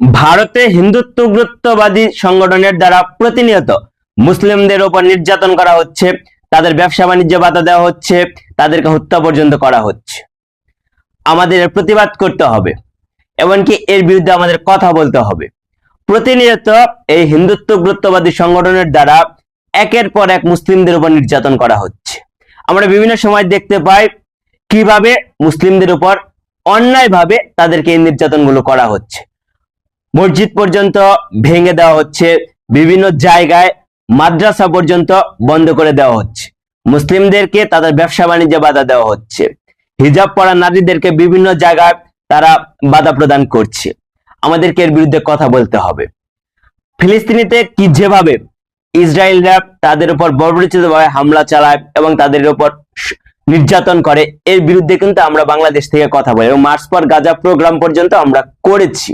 ভারতে হিন্দুত্বগ্রুত্ববাদী সংগঠনের দ্বারা প্রতিনিয়ত মুসলিমদের উপর নির্যাতন করা হচ্ছে, তাদের ব্যবসা বাণিজ্য বাধা দেওয়া হচ্ছে, তাদেরকে হত্যা পর্যন্ত করা হচ্ছে। আমাদের প্রতিবাদ করতে হবে, এমনকি এর বিরুদ্ধে আমাদের কথা বলতে হবে। প্রতিনিয়ত এই হিন্দুত্বগ্রুত্ববাদী সংগঠনের দ্বারা একের পর এক মুসলিমদের উপর নির্যাতন করা হচ্ছে। আমরা বিভিন্ন সময় দেখতে পাই কীভাবে মুসলিমদের উপর অন্যায়ভাবে তাদেরকে এই নির্যাতনগুলো করা হচ্ছে। মসজিদ পর্যন্ত ভেঙে দেওয়া হচ্ছে, বিভিন্ন জায়গায় মাদ্রাসা পর্যন্ত বন্ধ করে দেওয়া হচ্ছে। মুসলিমদেরকে তাদের ব্যবসা বাণিজ্যে বাধা দেওয়া হচ্ছে। হিজাব পরা নারীদেরকে বিভিন্ন জায়গায় তারা বাধা প্রদান করছে। আমাদেরকে এর বিরুদ্ধে কথা বলতে হবে। ফিলিস্তিনিতে কি যেভাবে ইসরায়েলরা তাদের উপর বর্বরিচিতভাবে হামলা চালায় এবং তাদের উপর নির্যাতন করে, এর বিরুদ্ধে কিন্তু আমরা বাংলাদেশ থেকে কথা বলি এবং মার্চ পর গাজা প্রোগ্রাম পর্যন্ত আমরা করেছি।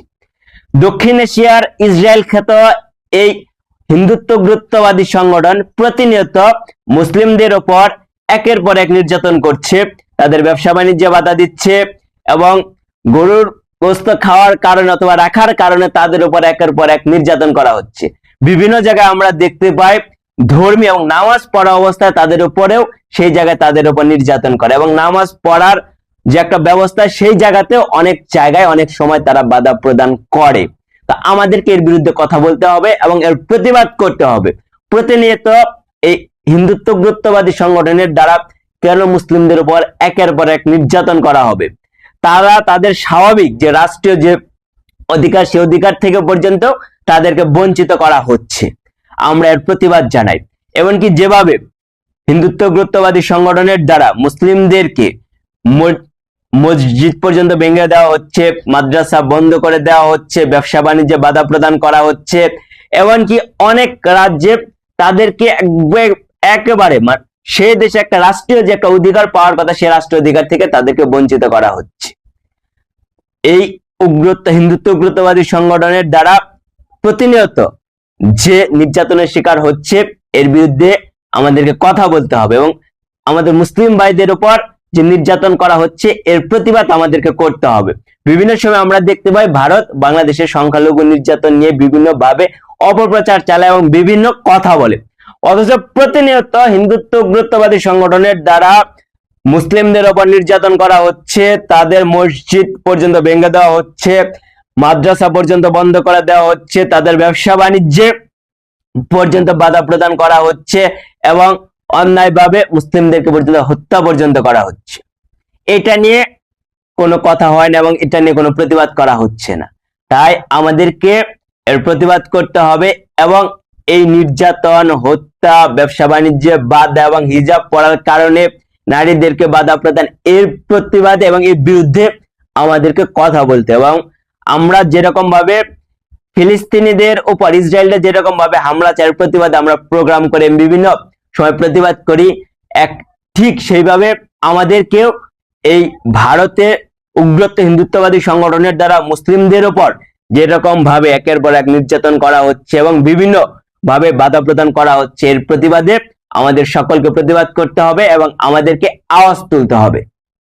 দক্ষিণ এশিয়ার ইসরায়েল খ্যাত এই হিন্দুত্ব গুরুত্ববাদী সংগঠন প্রতিনিয়ত মুসলিমদের ওপর একের পর এক নির্যাতন করছে। তাদের ব্যবসা বাণিজ্যে বাধা দিচ্ছে এবং গরুর গোস্ত খাওয়ার কারণে অথবা রাখার কারণে তাদের উপর একের পর এক নির্যাতন করা হচ্ছে। বিভিন্ন জায়গায় আমরা দেখতে পাই ধর্মী এবং নামাজ পড়া অবস্থায় তাদের উপরেও সেই জায়গায় তাদের উপর নির্যাতন করে এবং নামাজ পড়ার যে একটা ব্যবস্থা সেই জায়গাতেও অনেক জায়গায় অনেক সময় তারা বাধা প্রদান করে। তা আমাদেরকে এর বিরুদ্ধে কথা বলতে হবে এবং এর প্রতিবাদ করতে হবে। প্রতিনিয়ত এই হিন্দুত্বগ্রুত্ববাদী সংগঠনের দ্বারা কেন মুসলিমদের উপর একের পর এক নির্যাতন করা হবে? তারা তাদের স্বাভাবিক যে রাষ্ট্রীয় যে অধিকার, সে অধিকার থেকে পর্যন্ত তাদেরকে বঞ্চিত করা হচ্ছে। আমরা এর প্রতিবাদ জানাই। এমনকি যেভাবে হিন্দুত্বগ্রুত্ববাদী সংগঠনের দ্বারা মুসলিমদেরকে মসজিদ পর্যন্ত ভেঙে দেওয়া হচ্ছে, মাদ্রাসা বন্ধ করে দেওয়া হচ্ছে, ব্যবসা বাণিজ্যে বাধা প্রদান করা হচ্ছে, এমনকি অনেক রাজ্যে তাদেরকে একবে- একেবারে সে দেশে একটা রাষ্ট্রীয় যে একটা অধিকার পাওয়ার কথা, সে রাষ্ট্রীয় অধিকার থেকে তাদেরকে বঞ্চিত করা হচ্ছে। এই উগ্রত্ব হিন্দুত্ব, উগ্রতবাদী সংগঠনের দ্বারা প্রতিনিয়ত যে নির্যাতনের শিকার হচ্ছে, এর বিরুদ্ধে আমাদেরকে কথা বলতে হবে এবং আমাদের মুসলিম ভাইদের উপর যে নির্যাতন করা হচ্ছে, এর প্রতিবাদ আমাদেরকে করতে হবে। বিভিন্ন সময় আমরা দেখতে পাই ভারত বাংলাদেশের সংখ্যালঘু নির্যাতন নিয়ে বিভিন্ন ভাবে অপপ্রচার চালায় এবং বিভিন্ন কথা বলে। অথচ প্রতিনিয়ত হিন্দুত্ব উগ্রত্ববাদী সংগঠনের দ্বারা মুসলিমদের ওপর নির্যাতন করা হচ্ছে, তাদের মসজিদ পর্যন্ত ভেঙে দেওয়া হচ্ছে, মাদ্রাসা পর্যন্ত বন্ধ করে দেওয়া হচ্ছে, তাদের ব্যবসা বাণিজ্যে পর্যন্ত বাধা প্রদান করা হচ্ছে এবং অন্যায়ভাবে মুসলিমদেরকে পর্যন্ত হত্যা পর্যন্ত করা হচ্ছে। এটা নিয়ে কোনো কথা হয় না এবং এটা নিয়ে কোনো প্রতিবাদ করা হচ্ছে না। তাই আমাদেরকে এর প্রতিবাদ করতে হবে এবং এই নির্যাতন, হত্যা, ব্যবসা বাণিজ্যে, বাধা এবং হিজাব পড়ার কারণে নারীদেরকে বাধা প্রদান, এর প্রতিবাদে এবং এর বিরুদ্ধে আমাদেরকে কথা বলতে এবং আমরা যেরকম ভাবে ফিলিস্তিনিদের উপর ইসরায়েলরা যেরকম ভাবে হামলা চায় এর প্রতিবাদে আমরা প্রোগ্রাম করে বিভিন্ন সময় প্রতিবাদ করি। এক, ঠিক সেইভাবে আমাদেরকেও এই ভারতে উগ্রত্ব হিন্দুত্ববাদী সংগঠনের দ্বারা মুসলিমদের উপর যেরকম ভাবে একের পর এক নির্যাতন করা হচ্ছে এবং বিভিন্ন ভাবে বাধা প্রদান করা হচ্ছে, এর প্রতিবাদে আমাদের সকলকে প্রতিবাদ করতে হবে এবং আমাদেরকে আওয়াজ তুলতে হবে।